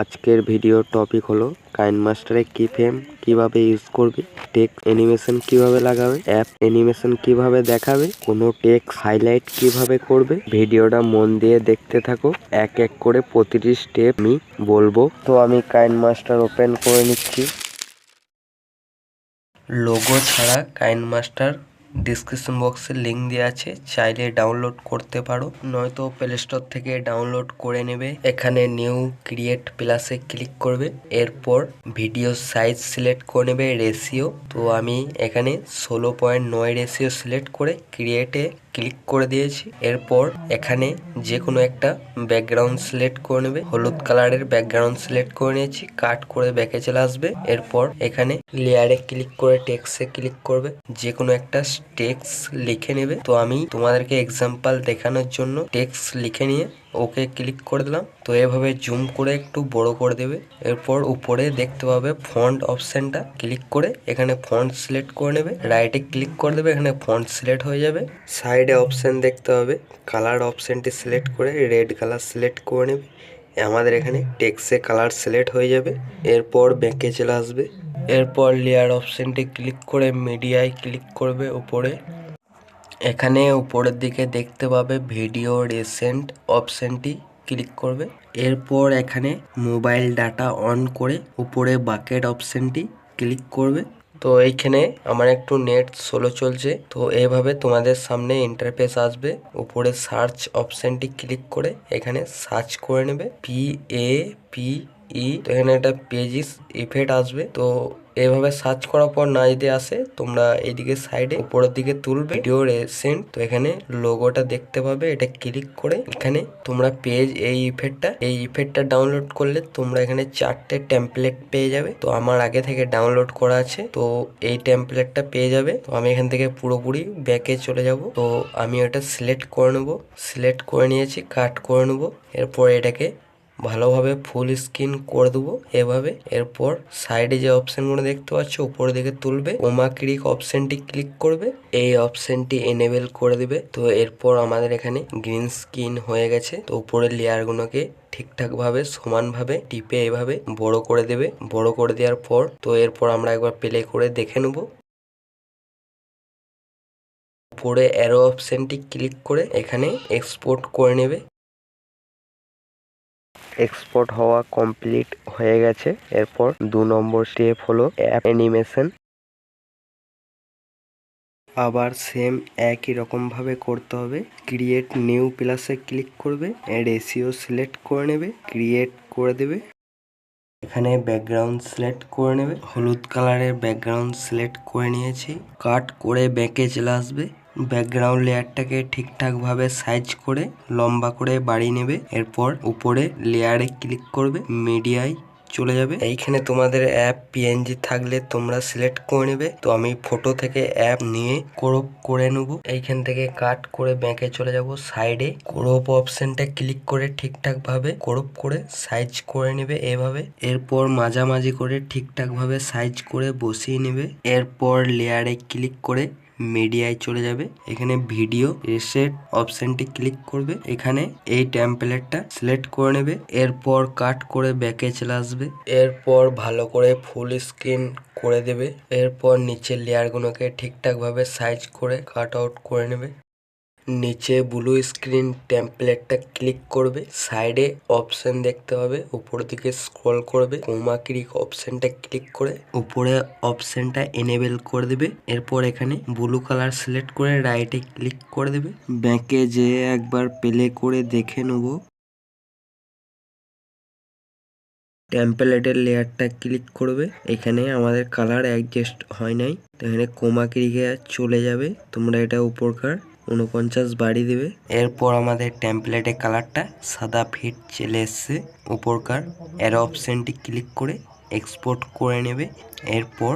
আজকের ভিডিওর টপিক হলো কাইন মাস্টারে কি ফ্রেম কীভাবে ইউজ করবে টেক্সট অ্যানিমেশন কীভাবে লাগাবে অ্যাপ অ্যানিমেশন কীভাবে দেখাবে, কোনো টেক্সট হাইলাইট কীভাবে করবে, ভিডিওটা মন দিয়ে দেখতে থাকো, এক এক করে প্রতিটি স্টেপ আমি বলব। তো আমি কাইন মাস্টার ওপেন করে নিচ্ছি। লোগো ছাড়া কাইন মাস্টার ডিসক্রিপশন বক্সে লিঙ্ক দেওয়া আছে, চাইলে ডাউনলোড করতে পারো। নয়তো প্লে স্টোর থেকে ডাউনলোড করে নেবে। এখানে নিউ ক্রিয়েট প্লাসে ক্লিক করবে। এরপর ভিডিও সাইজ সিলেক্ট করে নেবে রেশিও তো আমি এখানে ষোলো পয়েন্ট নয় রেশিও সিলেক্ট করে ক্রিয়েটে ক্লিক করে দিয়েছি। এরপর এখানে যে কোনো একটা ব্যাকগ্রাউন্ড সিলেক্ট করে নেবে। হলুদ কালারের ব্যাকগ্রাউন্ড সিলেক্ট করে নিয়েছি। কাট করে ব্যাকে চলে আসবে। এরপর এখানে লেয়ারে ক্লিক করে টেক্সে ক্লিক করবে। যে কোনো একটা টেক্স লিখে নেবে। তো আমি তোমাদেরকে এক্সাম্পল দেখানোর জন্য টেক্স লিখে নিয়ে ওকে ক্লিক করে দিলাম। তো এভাবে জুম করে একটু বড় করে দেবে। এরপর উপরে দেখতে পাবে ফন্ট অপশনটা ক্লিক করে এখানে ফন্ট সিলেক্ট করে নেবে। রাইটে ক্লিক করে দেবে, এখানে ফন্ট সিলেক্ট হয়ে যাবে। সাইডে অপশন দেখতে পাবে। কালার অপশনটি সিলেক্ট করে রেড কালার সিলেক্ট করে নেবে। আমাদের এখানে টেক্সে কালার সিলেক্ট হয়ে যাবে। এরপর ব্যাকে চলে আসবে। এরপর লেয়ার অপশনটি ক্লিক করে মিডিয়ায় ক্লিক করবে উপরে। এখানে উপরের দিকে দেখতে পাবে ভিডিও রিসেন্ট অপশনটি ক্লিক করবে। এরপর এখানে মোবাইল ডাটা অন করে উপরে বাকেট অপশনটি ক্লিক করবে। তো এইখানে আমার একটু নেট স্লো চলছে। তো এভাবে তোমাদের সামনে ইন্টারফেস আসবে। উপরে সার্চ অপশনটি ক্লিক করে এখানে সার্চ করে নেবে। পি এ পি ই তো এখানে একটা পেজিস ইফেক্ট আসবে। তো এভাবে সার্চ করার পর না যদি আসে, তোমরা এইদিকে সাইডে উপরের দিকে তুলবে। ভিডিও রেসেন্ট তো এখানে লোগোটা দেখতে পাবে। এটা ক্লিক করে এখানে তোমরা পেজ এই ইফেক্টটা এই ইফেক্টটা ডাউনলোড করলে তোমরা এখানে চারটে টেমপ্লেট পেয়ে যাবে। তো আমার আগে থেকে ডাউনলোড করা আছে, তো এই টেমপ্লেটটা পেয়ে যাবে। তো আমি এখান থেকে পুরোপুরি ব্যাকে চলে যাব। তো আমি এটা সিলেক্ট করে নেব। সিলেক্ট করে নিয়েছি কাট করে নেব। এরপর এটাকে ভালোভাবে ফুল স্ক্রিন করে দেবো এভাবে। এরপর সাইডে যে অপশনগুলো দেখতে পাচ্ছ, উপরের দিকে তুলবে। ওমা ক্লিক অপশনটি ক্লিক করবে। এই অপশনটি এনেবেল করে দিবে। তো এরপর আমাদের এখানে গ্রিন স্ক্রিন হয়ে গেছে। তো উপরের লেয়ারগুলোকে ঠিকঠাক ভাবে সমানভাবে টিপে এভাবে বড় করে দেবে। বড় করে দেওয়ার পর, তো এরপর আমরা একবার প্লে করে দেখে নেব। উপরে অ্যারো অপশনটি ক্লিক করে এখানে এক্সপোর্ট করে নেবে। এক্সপোর্ট হওয়া কমপ্লিট হয়ে গেছে। এরপর দু নম্বর স্টেপ হলো অ্যাপ অ্যানিমেশন আবার সেম একই রকম ভাবে করতে হবে। ক্রিয়েট নিউ প্লাসে ক্লিক করবে রেশিও সিলেক্ট করে নেবে ক্রিয়েট করে দেবে। এখানে ব্যাকগ্রাউন্ড সিলেক্ট করে নেবে। হলুদ কালারের ব্যাকগ্রাউন্ড সিলেক্ট করে নিয়েছি। কাট করে ব্যাকে চলে আসবে। ব্যাকগ্রাউন্ড লেয়ারটাকে ঠিকঠাক ভাবে সাইজ করে, লম্বা করে বাড়িয়ে নেবে। এরপর উপরে লেয়ারে ক্লিক করবে মিডিয়ায় চলে যাবে। এইখানে তোমাদের অ্যাপ পিএনজি থাকলে তোমরা সিলেক্ট করে নেবে। তো আমি ফটো থেকে অ্যাপ নিয়ে ক্রপ করে নেব। এইখান থেকে কাট করে ব্যাকে চলে যাব। সাইডে ক্রপ অপশনটা ক্লিক করে ঠিকঠাক ভাবে ক্রপ করে সাইজ করে নেবে এভাবে। এরপর মাঝামাঝি করে ঠিকঠাক ভাবে সাইজ করে বসিয়ে নেবে। এরপর লেয়ারে ক্লিক করে মিডিয়ায় চলে যাবে। এখানে ভিডিও রিসেট অপশনটি ক্লিক করবে। এখানে এই টেম্পলেটটা সিলেক্ট করে নেবে। এরপর কাট করে ব্যাকে চলে আসবে। এরপর ভালো করে ফুল স্ক্রিন করে দেবে। এরপর নিচের লেয়ারগুলোকে ঠিকঠাকভাবে সাইজ করে কাট আউট করে নেবে। নিচে ব্লু স্ক্রিন টেমপ্লেটটা ক্লিক করবে সাইডে অপশন দেখতে পাবে উপর দিকে স্ক্রল করবে কোমা ক্লিক অপশনটা ক্লিক করে উপরে অপশনটা এনেবেল করে দেবে, এরপর এখানে ব্লু কালার সিলেক্ট করে রাইটে ক্লিক করে দেবে। ব্যাকে যে একবার প্লে করে দেখে নেব। টেম্পলেটের লেয়ারটা ক্লিক করবে, এখানে আমাদের কালার অ্যাডজাস্ট হয় নাই এখানে কোমা ক্লিকে চলে যাবে, তোমরা এটা উপরকার উনপঞ্চাশ বাড়ি দেবে। এরপর আমাদের ট্যাম্পলেটের কালারটা সাদা ফিট চলে এসছে উপরকার। এর অপশানটি ক্লিক করে এক্সপোর্ট করে নেবে। এরপর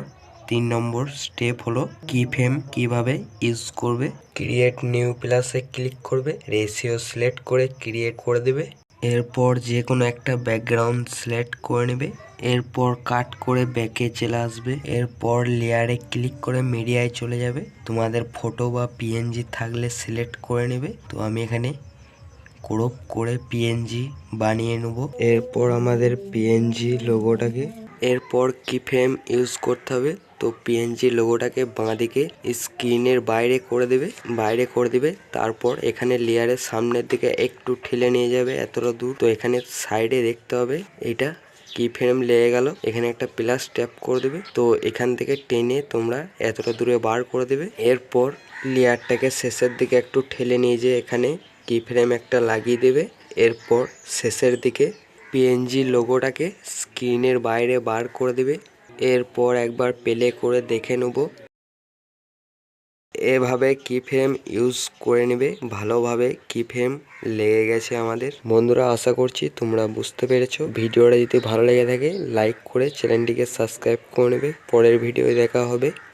তিন নম্বর স্টেপ হলো কি ফেম কীভাবে ইউজ করবে। ক্রিয়েট নিউ প্লাসে ক্লিক করবে। রেশিও সিলেক্ট করে ক্রিয়েট করে দেবে। এরপর যে কোনো একটা ব্যাকগ্রাউন্ড সিলেক্ট করে নেবে, এরপর কাট করে ব্যাকে চলে আসবে, এরপর লেয়ারে ক্লিক করে মিডিয়ায় চলে যাবে। তোমাদের ফটো বা পিএনজি থাকলে সিলেক্ট করে নেবে। তো আমি এখানে ক্রপ করে পিএনজি বানিয়ে নেব। এরপর আমাদের পিএনজি লোগোটাকে এরপর কি ফ্রেম ইউজ করতে হবে। তো পিএনজি লোগোটাকে বাঁদিকে স্ক্রিনের বাইরে করে দেবে, বাইরে করে দিবে। তারপর এখানে লেয়ারের সামনের দিকে একটু ঠেলে নিয়ে যাবে, এতটা দূর। তো এখানে সাইডে দেখতে হবে, এটা কি ফ্রেম লেগে গেল। এখানে একটা প্লাস ট্যাপ করে দেবে। তো এখান থেকে টেনে তোমরা এতটা দূরে বার করে দেবে। এরপর লেয়ারটাকে শেষের দিকে একটু ঠেলে নিয়ে যেয়ে এখানে কি ফ্রেম একটা লাগিয়ে দেবে। এরপর শেষের দিকে পিএনজি লোগোটাকে স্ক্রিনের বাইরে বার করে দেবে। এরপর একবার প্লে করে দেখে নেব। এভাবে কি ফ্রেম ইউজ করে নেবে। ভালোভাবে কি ফ্রেম লেগে গেছে আমাদের। বন্ধুরা, আশা করছি তোমরা বুঝতে পেরেছ। ভিডিওটা যদি ভালো লেগে থাকে লাইক করে চ্যানেলটিকে সাবস্ক্রাইব করে নেবে। পরের ভিডিও দেখা হবে।